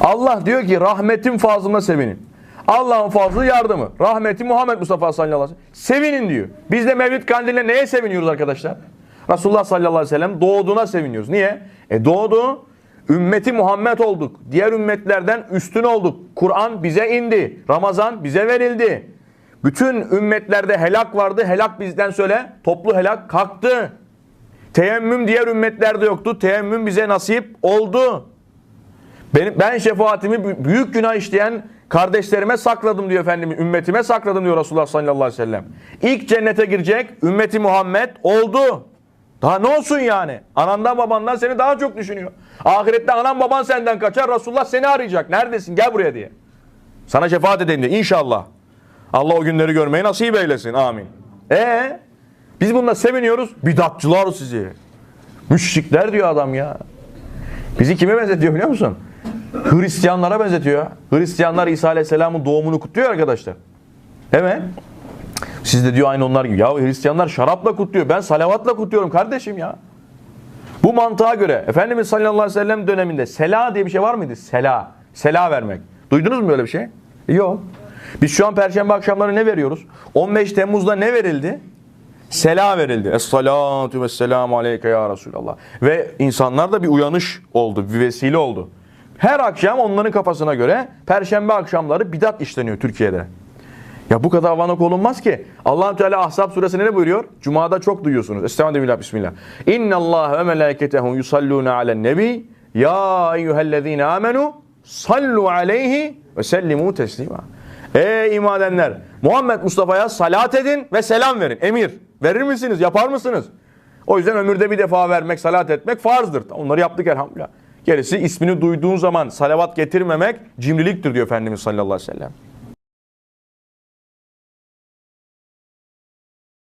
Allah diyor ki rahmetin fazlına sevinin. Allah'ın fazlı yardımı. Rahmeti Muhammed Mustafa sallallahu aleyhi ve sellem. Sevinin diyor. Biz de Mevlid Kandili'ne neye seviniyoruz arkadaşlar? Resulullah sallallahu aleyhi ve sellem doğduğuna seviniyoruz. Niye? E doğdu. Ümmeti Muhammed olduk. Diğer ümmetlerden üstün olduk. Kur'an bize indi. Ramazan bize verildi. Bütün ümmetlerde helak vardı. Helak bizden söyle. Toplu helak kalktı. Teyemmüm diğer ümmetlerde yoktu. Teyemmüm bize nasip oldu. Benim, ben şefaatimi bü- büyük günah işleyen kardeşlerime sakladım diyor Efendimiz. Ümmetime sakladım diyor Resulullah sallallahu aleyhi ve sellem. İlk cennete girecek ümmeti Muhammed oldu. Daha ne olsun yani? Anandan babandan seni daha çok düşünüyor. Ahirette anan baban senden kaçar. Resulullah seni arayacak. Neredesin? Gel buraya diye. Sana şefaat edeyim diye. İnşallah. Allah o günleri görmeyi nasip eylesin. Amin. E biz bununla seviniyoruz. Bidatçılar sizi. Müşrikler diyor adam ya. Bizi kime benzetiyor biliyor musun? Hristiyanlara benzetiyor. Hristiyanlar İsa Aleyhisselam'ın doğumunu kutluyor arkadaşlar. Evet. Siz de diyor aynı onlar gibi. Ya Hristiyanlar şarapla kutluyor. Ben salavatla kutluyorum kardeşim ya. Bu mantığa göre Efendimiz sallallahu aleyhi ve sellem döneminde sela diye bir şey var mıydı? Sela. Sela vermek. Duydunuz mu böyle bir şey? Yok. Biz şu an perşembe akşamları ne veriyoruz? 15 Temmuz'da ne verildi? Sela verildi. Es-salatu ve selamu aleyke ya Resulallah. Ve insanlar da bir uyanış oldu, bir vesile oldu. Her akşam onların kafasına göre perşembe akşamları bidat işleniyor Türkiye'de. Ya bu kadar vanak olunmaz ki. allah Teala Ahzab suresinde ne buyuruyor? Cuma'da çok duyuyorsunuz. Estağfirullah bismillah. İnna Allah ve melâketehu yusallûne alen nebi. Ya eyyühellezîne amenu sallu aleyhi ve sellimû teslima. Ey iman edenler! Muhammed Mustafa'ya salat edin ve selam verin. Emir. Verir misiniz? Yapar mısınız? O yüzden ömürde bir defa vermek, salat etmek farzdır. Onları yaptık elhamdülillah. Gerisi ismini duyduğun zaman salavat getirmemek cimriliktir diyor Efendimiz sallallahu aleyhi ve sellem.